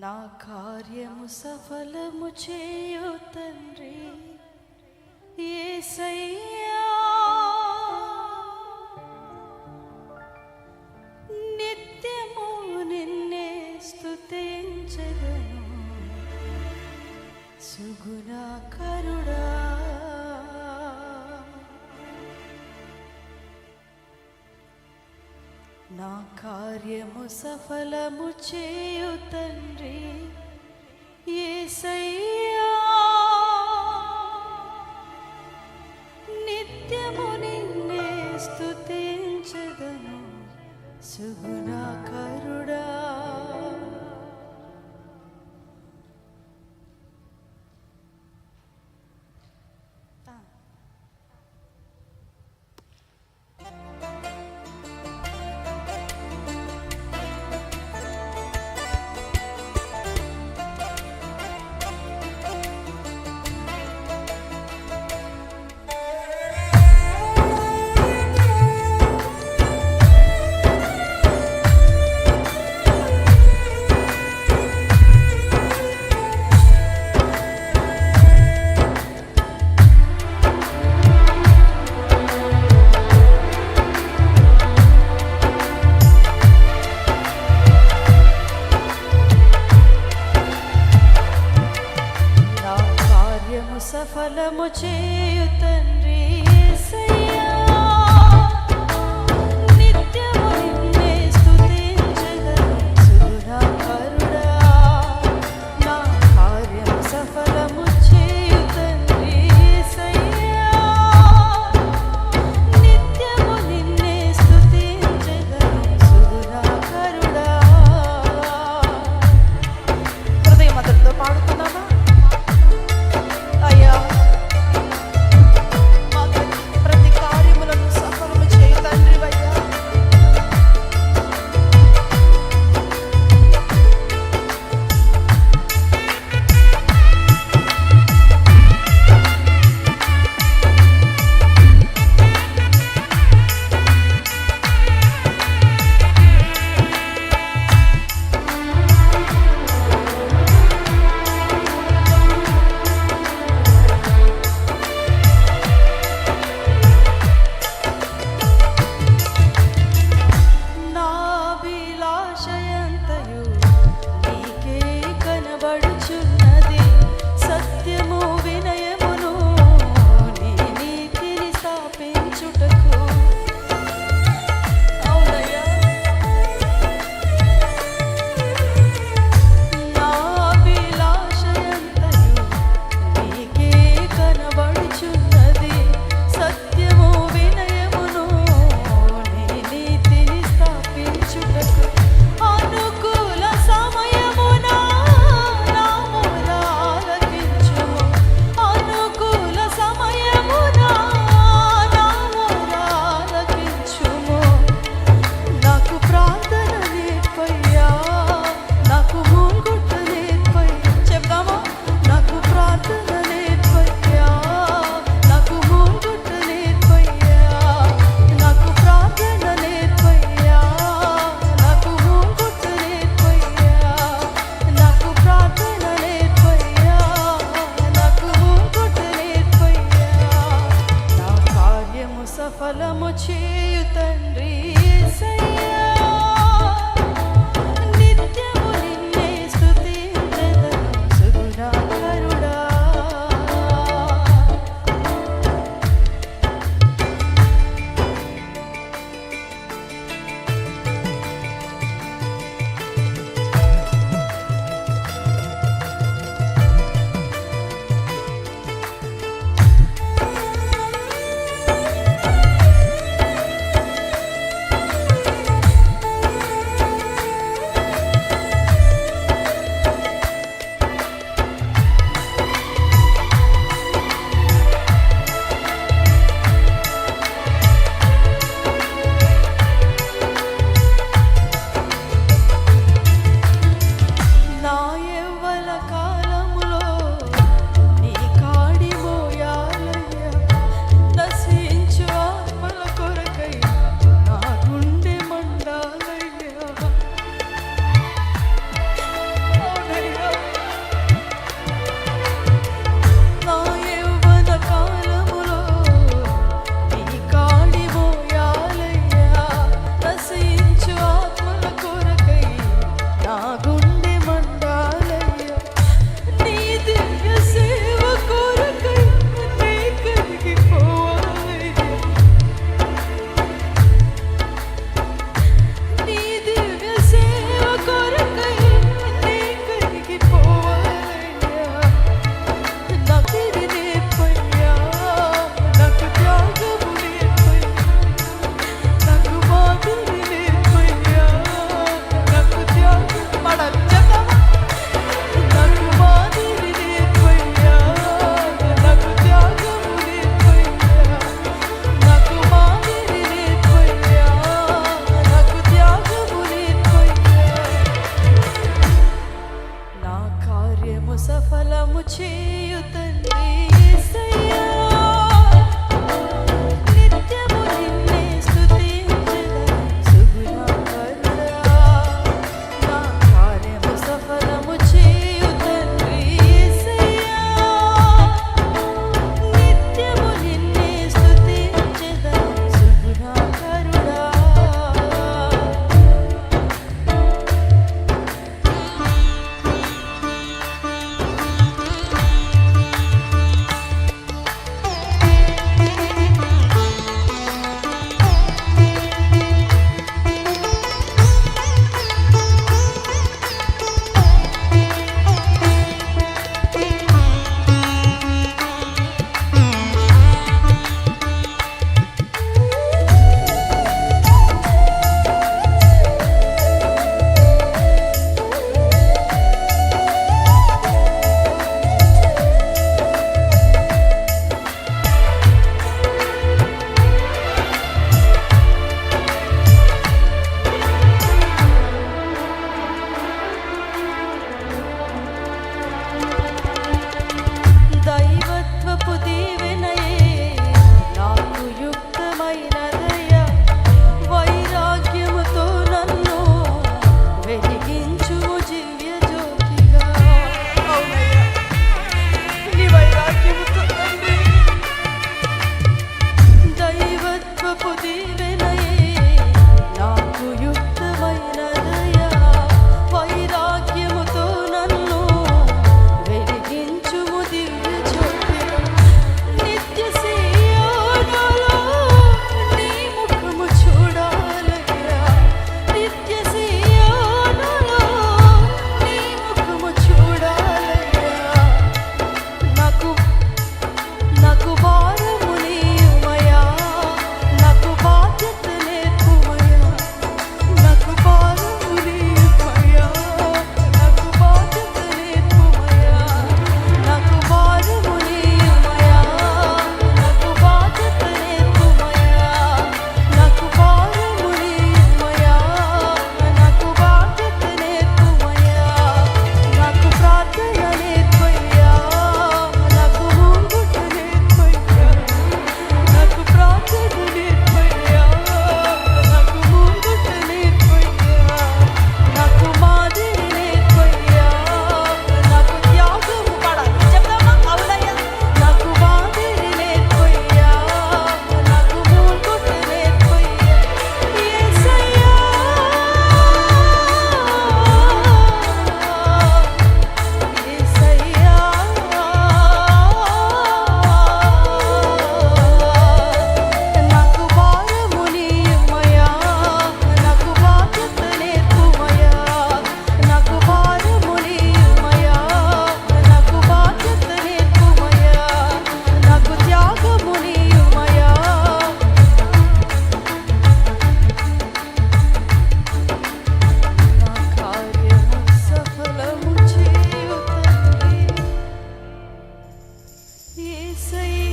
నా కార్యము సఫలము చేయు తండ్రి. యేసయ్యా నిత్యము నిన్నే స్తుతించదను సుగుణాకరుడా నా కార్యము సఫలము చేయు తండ్రి యేసయ్యా నిత్యము సఫలము చేయు తండ్రి Yes, I